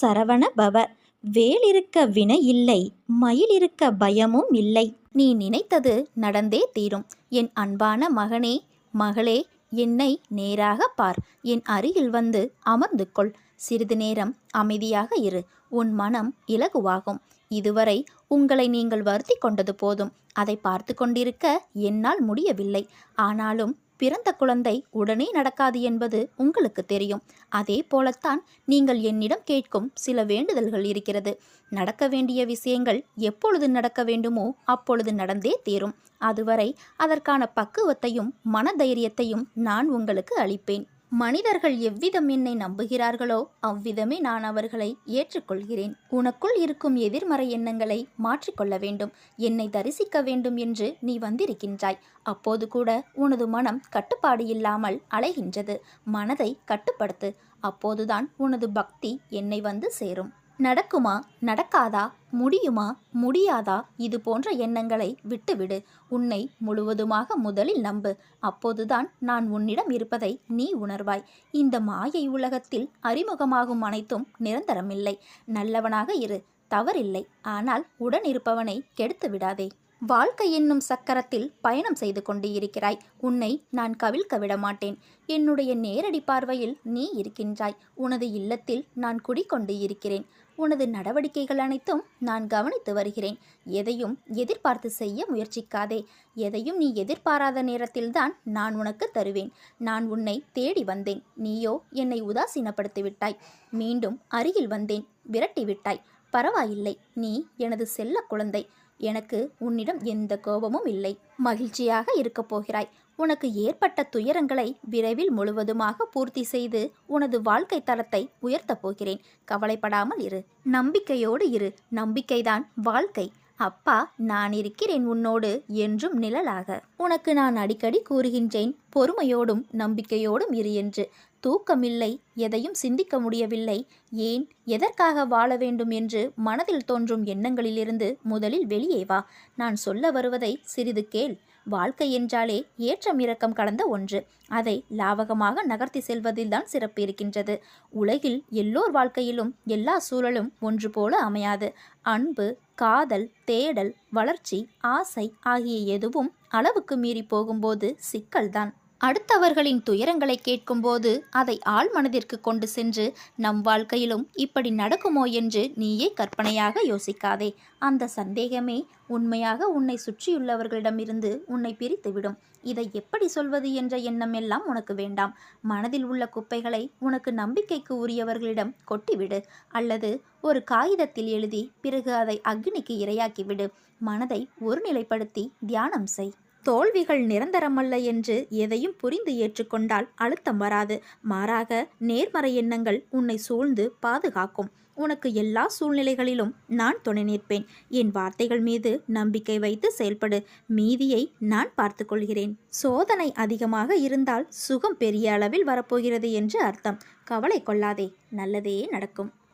சரவண பவ. வேலிருக்க வினை இல்லை மயில் இருக்க பயமும் இல்லை. நீ நினைத்தது நடந்தே தீரும். என் அன்பான மகனே மகளே என்னை நேராக பார். என் அருகில் வந்து அமர்ந்து கொள். சிறிது நேரம் அமைதியாக இரு. உன் மனம் இலகுவாகும். இதுவரை உங்களை நீங்கள் வருத்தி கொண்டது போதும். அதை பார்த்து கொண்டிருக்க என்னால் முடியவில்லை. ஆனாலும் பிறந்த குழந்தை உடனே நடக்காது என்பது உங்களுக்கு தெரியும். அதே போலத்தான் நீங்கள் என்னிடம் கேட்கும் சில வேண்டுதல்கள் இருக்கிறது. நடக்க வேண்டிய விஷயங்கள் எப்பொழுது நடக்க வேண்டுமோ அப்பொழுது நடந்தே தீரும். அதுவரை அதற்கான பக்குவத்தையும் மனதைரியத்தையும் நான் உங்களுக்கு அளிப்பேன். மனிதர்கள் எவ்விதம் என்னை நம்புகிறார்களோ அவ்விதமே நான் அவர்களை ஏற்றுக்கொள்கிறேன். உனக்குள் இருக்கும் எதிர்மறை எண்ணங்களை மாற்றிக்கொள்ள வேண்டும். என்னை தரிசிக்க வேண்டும் என்று நீ வந்திருக்கின்றாய். அப்போது கூட உனது மனம் கட்டுப்பாடு இல்லாமல் அலைகின்றது. மனதை கட்டுப்படுத்து. அப்போதுதான் உனது பக்தி என்னை வந்து சேரும். நடக்குமா? நடக்காதா? முடியுமா? முடியாதா? இது போன்ற எண்ணங்களை விட்டுவிடு. உன்னை முழுவதுமாக முதலில் நம்பு. அப்போதுதான் நான் உன்னிடம் இருப்பதை நீ உணர்வாய். இந்த மாயை உலகத்தில் அறிமுகமாகும் அனைத்தும் நிரந்தரமில்லை. நல்லவனாக இரு. தவறில்லை. ஆனால் உடன் இருப்பவனை கெடுத்து விடாதே. வாழ்க்கை என்னும் சக்கரத்தில் பயணம் செய்து கொண்டு இருக்கிறாய். உன்னை நான் கவிழ்க்க விட மாட்டேன். என்னுடைய நேரடி பார்வையில் நீ இருக்கின்றாய். உனது இல்லத்தில் நான் குடிக்கொண்டு இருக்கிறேன். உனது நடவடிக்கைகள் அனைத்தும் நான் கவனித்து வருகிறேன். எதையும் எதிர்பார்த்து செய்ய முயற்சிக்காதே. எதையும் நீ எதிர்பாராத நேரத்தில்தான் நான் உனக்கு தருவேன். நான் உன்னை தேடி வந்தேன். நீயோ என்னை உதாசீனப்படுத்தி விட்டாய். மீண்டும் அருகில் வந்தேன். விரட்டி விட்டாய். பரவாயில்லை. நீ எனது செல்ல குழந்தை. எனக்கு உன்னிடம் எந்த கோபமும் இல்லை. மகிழ்ச்சியாக இருக்கப் போகிறாய். உனக்கு ஏற்பட்ட துயரங்களை விரைவில் முழுவதுமாக பூர்த்தி செய்து உனது வாழ்க்கை தரத்தை உயர்த்தப் போகிறேன். கவலைப்படாமல் இரு. நம்பிக்கையோடு இரு. நம்பிக்கைதான் வாழ்க்கை. அப்பா நான் இருக்கிறேன் உன்னோடு என்றும் நிழலாக. உனக்கு நான் அடிக்கடி கூறுகின்றேன் பொறுமையோடும் நம்பிக்கையோடும் இரு என்று. தூக்கமில்லை எதையும் சிந்திக்க முடியவில்லை. ஏன் எதற்காக வாழ வேண்டும் என்று மனதில் தோன்றும் எண்ணங்களிலிருந்து முதலில் வெளியே வா. நான் சொல்ல வருவதை சிறிது கேள். வாழ்க்கை என்றாலே ஏற்றம் இறக்கம் கடந்த ஒன்று. அதை லாவகமாக நகர்த்தி செல்வதில்தான் சிறப்பு இருக்கின்றது. உலகில் எல்லோர் வாழ்க்கையிலும் எல்லா சூழலும் ஒன்று போல அமையாது. அன்பு காதல் தேடல் வளர்ச்சி ஆசை ஆகிய எதுவும் அளவுக்கு மீறி போகும்போது சிக்கல்தான். அடுத்தவர்களின் துயரங்களை கேட்கும்போது அதை ஆள் மனதிற்கு கொண்டு சென்று நம் வாழ்க்கையிலும் இப்படி நடக்குமோ என்று நீயே கற்பனையாக யோசிக்காதே. அந்த சந்தேகமே உண்மையாக உன்னை சுற்றியுள்ளவர்களிடமிருந்து உன்னை பிரித்துவிடும். இதை எப்படி சொல்வது என்ற எண்ணம் எல்லாம் உனக்கு வேண்டாம். மனதில் உள்ள குப்பைகளை உனக்கு நம்பிக்கைக்கு உரியவர்களிடம் கொட்டிவிடு. அல்லது ஒரு காகிதத்தில் எழுதி பிறகு அதை அக்னிக்கு இரையாக்கிவிடு. மனதை ஒருநிலைப்படுத்தி தியானம் செய். தோல்விகள் நிரந்தரமல்ல என்று எதையும் புரிந்து ஏற்றுக்கொண்டால் அழுத்தம் வராது. மாறாக நேர்மறை எண்ணங்கள் உன்னை சூழ்ந்து பாதுகாக்கும். உனக்கு எல்லா சூழ்நிலைகளிலும் நான் துணை நிற்பேன். என் வார்த்தைகள் மீது நம்பிக்கை வைத்து செயல்படு. மீதியை நான் பார்த்துக்கொள்கிறேன் சோதனை அதிகமாக இருந்தால் சுகம் பெரிய அளவில் வரப்போகிறது என்று அர்த்தம். கவலை கொள்ளாதே. நல்லதே நடக்கும்.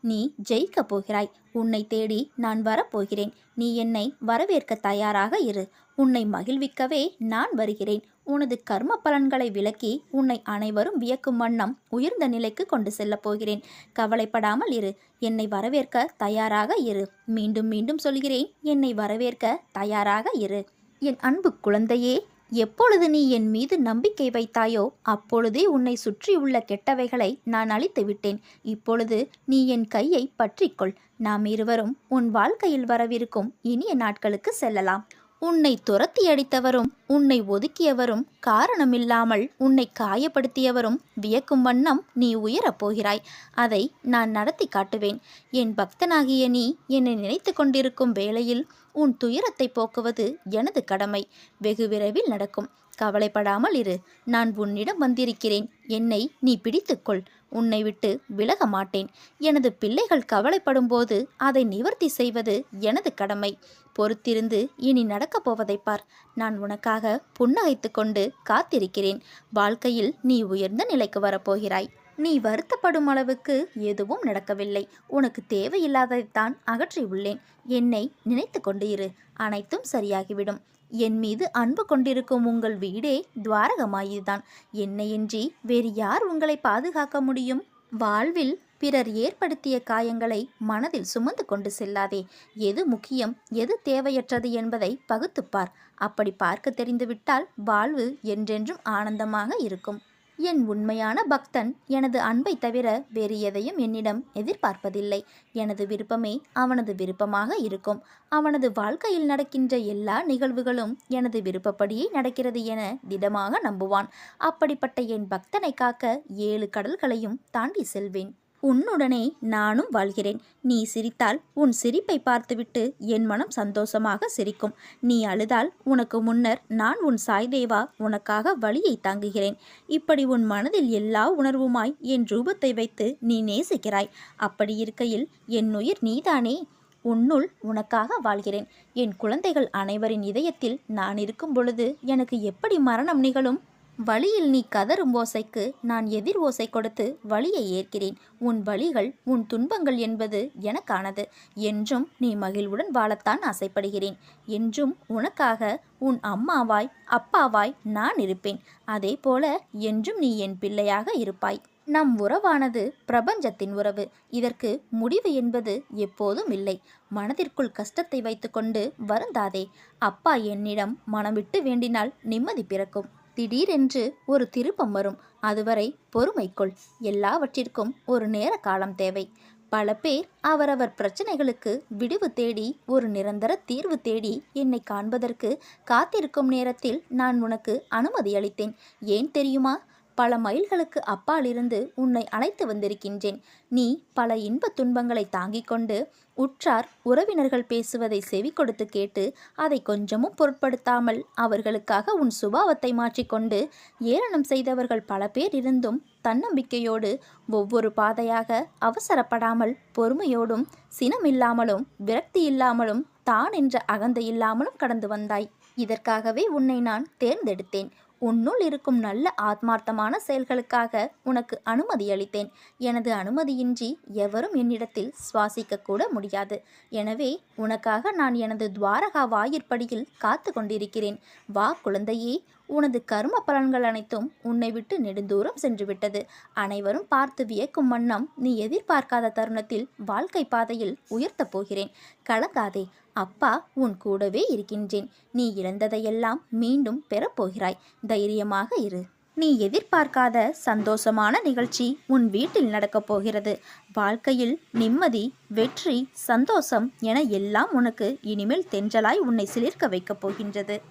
நீ ஜெயிக்க போகிறாய். உன்னை தேடி நான் வரப்போகிறேன். நீ என்னை வரவேற்க தயாராக இரு. உன்னை மகிழ்விக்கவே நான் வருகிறேன். உனது கர்ம பலன்களை விளக்கி உன்னை அனைவரும் வியக்கும் வண்ணம் உயர்ந்த நிலைக்கு கொண்டு செல்லப் போகிறேன். கவலைப்படாமல் இரு. என்னை வரவேற்க தயாராக இரு. மீண்டும் மீண்டும் சொல்கிறேன். என்னை வரவேற்க தயாராக இரு. என் அன்பு குழந்தையே எப்பொழுது நீ என் மீது நம்பிக்கை வைத்தாயோ அப்பொழுதே உன்னை சுற்றியுள்ள கெட்டவைகளை நான் அழித்து விட்டேன். இப்பொழுது நீ என் கையை பற்றிக்கொள். நாம் இருவரும் உன் வாழ்க்கையில் வரவிருக்கும் இனிய நாட்களுக்கு செல்லலாம். உன்னை துரத்தி அடித்தவரும் உன்னை ஒதுக்கியவரும் காரணமில்லாமல் உன்னை காயப்படுத்தியவரும் வியக்கும் வண்ணம் நீ உயரப் போகிறாய். அதை நான் நடத்தி காட்டுவேன். என் பக்தனாகிய நீ என்னை நினைத்து கொண்டிருக்கும் வேளையில் உன் துயரத்தை போக்குவது எனது கடமை. வெகு விரைவில் நடக்கும். கவலைப்படாமல் இரு. நான் உன்னிடம் வந்திருக்கிறேன். என்னை நீ பிடித்துக்கொள் உன்னை விட்டு விலக மாட்டேன். எனது பிள்ளைகள் கவலைப்படும்போது அதை நிவர்த்தி செய்வது எனது கடமை. பொறுத்திருந்து இனி நடக்கப் போவதை பார். நான் உனக்காக புன்னகைத்து கொண்டு காத்திருக்கிறேன். வாழ்க்கையில் நீ உயர்ந்த நிலைக்கு வரப்போகிறாய். நீ வருத்தப்படும் அளவுக்கு எதுவும் நடக்கவில்லை. உனக்கு தேவையில்லாததைத்தான் அகற்றி உள்ளேன். என்னை நினைத்து கொண்டு இரு. அனைத்தும் சரியாகிவிடும். என் மீது அன்பு கொண்டிருக்கும் உங்கள் வீடே துவாரகமாயிதான் என்னையின்றி வேறு யார் உங்களை பாதுகாக்க முடியும்? வாழ்வில் பிறர் ஏற்படுத்திய காயங்களை மனதில் சுமந்து கொண்டு செல்லாதே. எது முக்கியம் எது தேவையற்றது என்பதை பகுத்துப்பார் அப்படி பார்க்க தெரிந்துவிட்டால் வாழ்வு என்றென்றும் ஆனந்தமாக இருக்கும். என் உண்மையான பக்தன் எனது அன்பை தவிர வேறு எதையும் என்னிடம் எதிர்பார்ப்பதில்லை. எனது விருப்பமே அவனது விருப்பமாக இருக்கும். அவனது வாழ்க்கையில் நடக்கின்ற எல்லா நிகழ்வுகளும் எனது விருப்பப்படியே நடக்கிறது என திடமாக நம்புவான். அப்படிப்பட்ட என் பக்தனை காக்க ஏழு கடல்களையும் தாண்டி செல்வேன். உன்னுடனே நானும் வாழ்கிறேன். நீ சிரித்தால் உன் சிரிப்பை பார்த்துவிட்டு என் மனம் சந்தோஷமாக சிரிக்கும். நீ அழுதால் உனக்கு முன்னர் நான் உன் சாய்தேவா உனக்காக வழியை தாங்குகிறேன். இப்படி உன் மனதில் எல்லா உணர்வுமாய் என் ரூபத்தை வைத்து நீ நேசிக்கிறாய். அப்படி இருக்கையில் என் உயிர் நீதானே? உன்னுள் உனக்காக வாழ்கிறேன். என் குழந்தைகள் அனைவரின் இதயத்தில் நான் இருக்கும் பொழுது எனக்கு எப்படி மரணம் நிகழும்? வழியில் நீ கதரும் ஓசைக்கு நான் எதிர் ஓசை கொடுத்து வழியை ஏற்கிறேன். உன் வழிகள் உன் துன்பங்கள் என்பது எனக்கானது. என்றும் நீ மகிழ்வுடன் வாழத்தான் ஆசைப்படுகிறேன். என்றும் உனக்காக உன் அம்மாவாய் அப்பாவாய் நான் இருப்பேன். அதே போல என்றும் நீ என் பிள்ளையாக இருப்பாய். நம் உறவானது பிரபஞ்சத்தின் உறவு. இதற்கு முடிவு என்பது எப்போதும் இல்லை. மனதிற்குள் கஷ்டத்தை வைத்துக்கொண்டு வருந்தாதே. அப்பா என்னிடம் மனம் விட்டு வேண்டினால் நிம்மதி பிறக்கும். திடீரென்று ஒரு திருப்பம் வரும். அதுவரை பொறுமைக்குள். எல்லாவற்றிற்கும் ஒரு நேர காலம் தேவை. பல பேர் அவரவர் பிரச்சனைகளுக்கு விடிவு தேடி ஒரு நிரந்தர தீர்வு தேடி என்னை காண்பதற்கு காத்திருக்கும் நேரத்தில் நான் உனக்கு அனுமதி அளித்தேன். ஏன் தெரியுமா? பல மைல்களுக்கு அப்பாலிருந்து உன்னை அழைத்து வந்திருக்கின்றேன். நீ பல இன்ப துன்பங்களை தாங்கிக் கொண்டு உற்றார் உறவினர்கள் பேசுவதை செவி கொடுத்து கேட்டு அதை கொஞ்சமும் பொருட்படுத்தாமல் அவர்களுக்காக உன் சுபாவத்தை மாற்றிக்கொண்டு ஏளனம் செய்தவர்கள் பல பேர் இருந்தும் தன்னம்பிக்கையோடு ஒவ்வொரு பாதையாக அவசரப்படாமல் பொறுமையோடும் சினமில்லாமலும் விரக்தி இல்லாமலும் தான் என்ற அகந்தை இல்லாமலும் கடந்து வந்தாய். இதற்காகவே உன்னை நான் தேர்ந்தெடுத்தேன். உன்னுள் இருக்கும் நல்ல ஆத்மார்த்தமான செயல்களுக்காக உனக்கு அனுமதி அளித்தேன். எனது அனுமதியின்றி எவரும் என்னிடத்தில் சுவாசிக்க கூட முடியாது. எனவே உனக்காக நான் எனது துவாரகா வாயிற்படியில் காத்து கொண்டிருக்கிறேன். வா குழந்தையே! உனது கரும பலன்கள் அனைத்தும் உன்னை விட்டு நெடுந்தூரம் சென்றுவிட்டது. அனைவரும் பார்த்து வியக்கும் வண்ணம் நீ எதிர்பார்க்காத தருணத்தில் வாழ்க்கை பாதையில் உயர்த்தப் போகிறேன். கலங்காதே! அப்பா உன் கூடவே இருக்கின்றேன். நீ இழந்ததையெல்லாம் மீண்டும் பெறப்போகிறாய். தைரியமாக இரு. நீ எதிர்பார்க்காத சந்தோஷமான நிகழ்ச்சி உன் வீட்டில் நடக்கப் போகிறது. வாழ்க்கையில் நிம்மதி வெற்றி சந்தோஷம் என எல்லாம் உனக்கு இனிமேல் தென்றலாய் உன்னை சிலிர்க்க வைக்கப் போகின்றது.